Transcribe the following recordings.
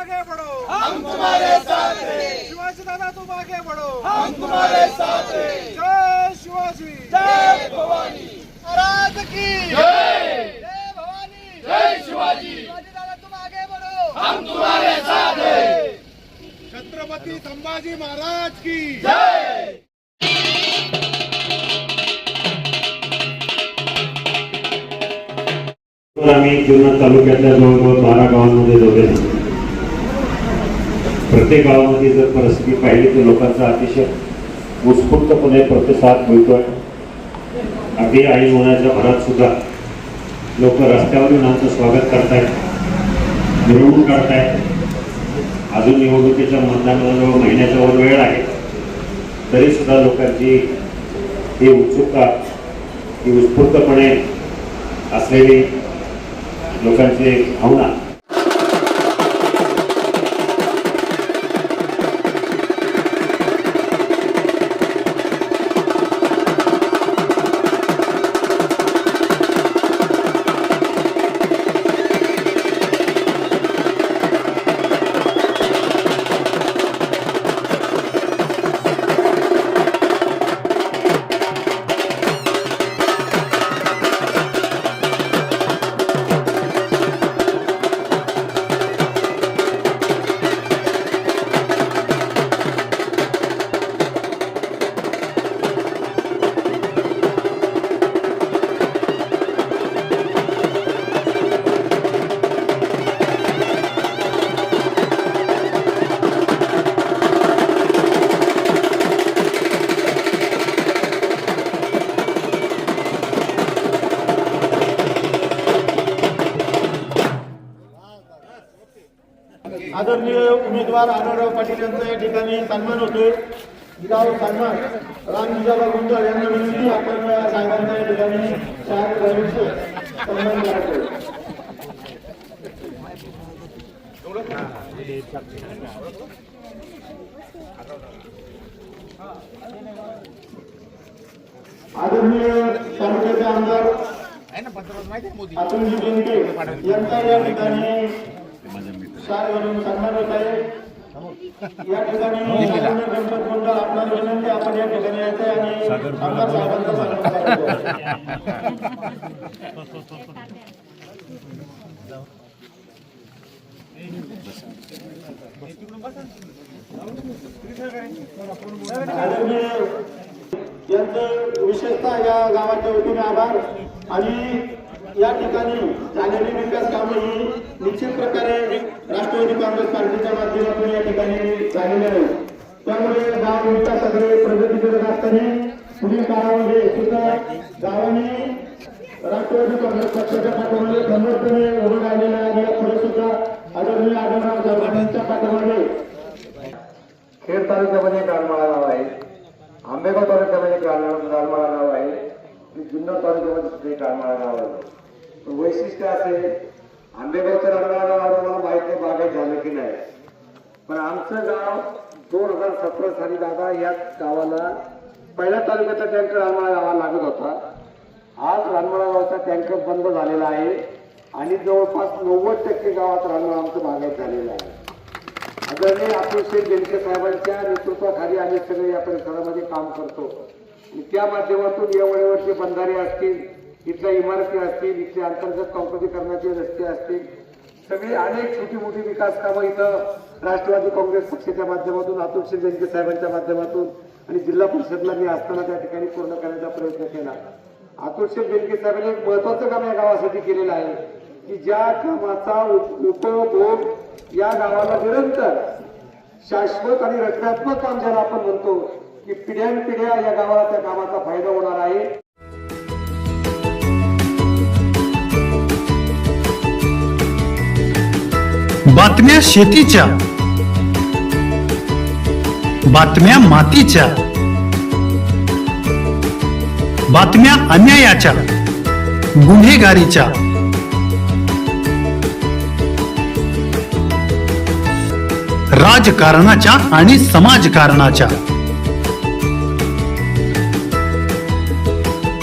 आगे बढ़ो हम तुम्हारे साथ हैं। शिवाजी दादा तुम आगे बढ़ो हम तुम्हारे साथ हैं। जय शिवाजी. जय भवानी। राज की. जय। जय भवानी. जय शिवाजी। शिवाजी दादा तुम आगे बढ़ो हम तुम्हारे साथ हैं। छत्रपति संभाजी महाराज की. जय। आम्ही जुन्नर तालुक्यातल्या जवळजवळ बारा गावांमध्ये दोघे प्रत्येक गावामध्ये जर परिस्थिती पाहिली तर लोकांचा अतिशय उत्स्फूर्तपणे प्रतिसाद मिळतोय. अगदी आई होण्याच्या भरात सुद्धा लोक रस्त्यावर येऊन आमचं स्वागत करतायत मिरवणूक काढतायत. अजून निवडणुकीच्या मतदानाजवळ महिन्याजवळ महिन्याच्या वर वेळ आहे. तरी सुद्धा लोकांची ही उत्सुकता ही उत्स्फूर्तपणे असलेली लोकांची भावना आदरणीय उमेदवार आनंदराव पाटील यांचा या ठिकाणी सन्मान होतोय. सन्मान. राम जिजाबा गुंजाळ यांना विनंती आपण साहेबांना या ठिकाणी शाळेत सन्मान आदरणीय तालुक्याचे आमदार अतुलजी बेनके यांचा या ठिकाणी शाळेवरून सन्मान होत आहे या ठिकाणी आदरणीय गणपत मंडळ आपणाला विनंती आपण या ठिकाणी यायचं आणि आमदार साहेबांचा यांचं विशेषतः या गावाच्या वतीने आभार. आणि या ठिकाणी झालेली विकास कामे ही निश्चित प्रकारे राष्ट्रवादी काँग्रेस पार्टीच्या माध्यमातून या ठिकाणी झालेली आहे त्यामुळे गाव विकासाकडे प्रगती करत असताना पुढील काळामध्ये सुद्धा गावाने राष्ट्रवादी काँग्रेस पक्षाच्या पाठीमागे खंबीरपणे उभं राहिलेलं आहे पुढे सुद्धा आदरणीय आढळराव चव्हाणांच्या पाठीमागे. खेड तालुक्यामध्ये एक नाव आहे. आंबेगाव तालुक्यामध्ये एक नाव आहे. आणि जुन्नर तालुक्यामध्ये सुद्धा एक रानमाळा गाव पण वैशिष्ट्य असे आंबेगावच्या रानमाळा गावाला मला माहीत नाही बागायत झालं की नाही. पण आमचं गाव दोन हजार सतरा साली दादा या गावाला पहिल्या तालुक्याचा टँकर रानमाळा गावाला लागत होता. आज रानमाळा गावचा टँकर बंद झालेला आहे आणि जवळपास नव्वद टक्के गावात रानमाळा आमचं बागायत झालेलं आहे. आदरणीय अतुल शेख साहेबांच्या नेतृत्वाखाली आम्ही सगळे या परिसरामध्ये काम करतो. त्या माध्यमातून या वळीवरचे बंधारे असतील इथल्या इमारती असतील इथले अंतर्गत काँक्रिटीकरणाचे रस्ते असतील सगळी अनेक छोटी मोठी विकास कामं इथं राष्ट्रवादी काँग्रेस पक्षाच्या माध्यमातून अतुल शिंदे साहेबांच्या माध्यमातून आणि जिल्हा परिषदला मी असताना त्या ठिकाणी पूर्ण करण्याचा प्रयत्न केला. अतुलशे बेनके साहेबांनी एक महत्वाचं काम या गावासाठी केलेलं आहे की ज्या कामाचा उपभोग या गावाला निरंतर शाश्वत आणि रचनात्मक काम ज्याला आपण म्हणतो की पिढ्यानपिढ्या या गावाला त्या कामाचा फायदा होणार आहे. बातम्या शेतीच्या बातम्या मातीच्या बातम्या अन्यायाच्या गुन्हेगारीच्या. राजकारणाच्या आणि समाजकारणाच्या.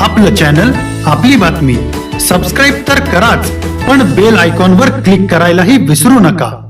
आपलं चॅनल आपली बातमी. सबस्क्राईब तर कराच पण बेल आयकॉनवर क्लिक करायलाही विसरू नका.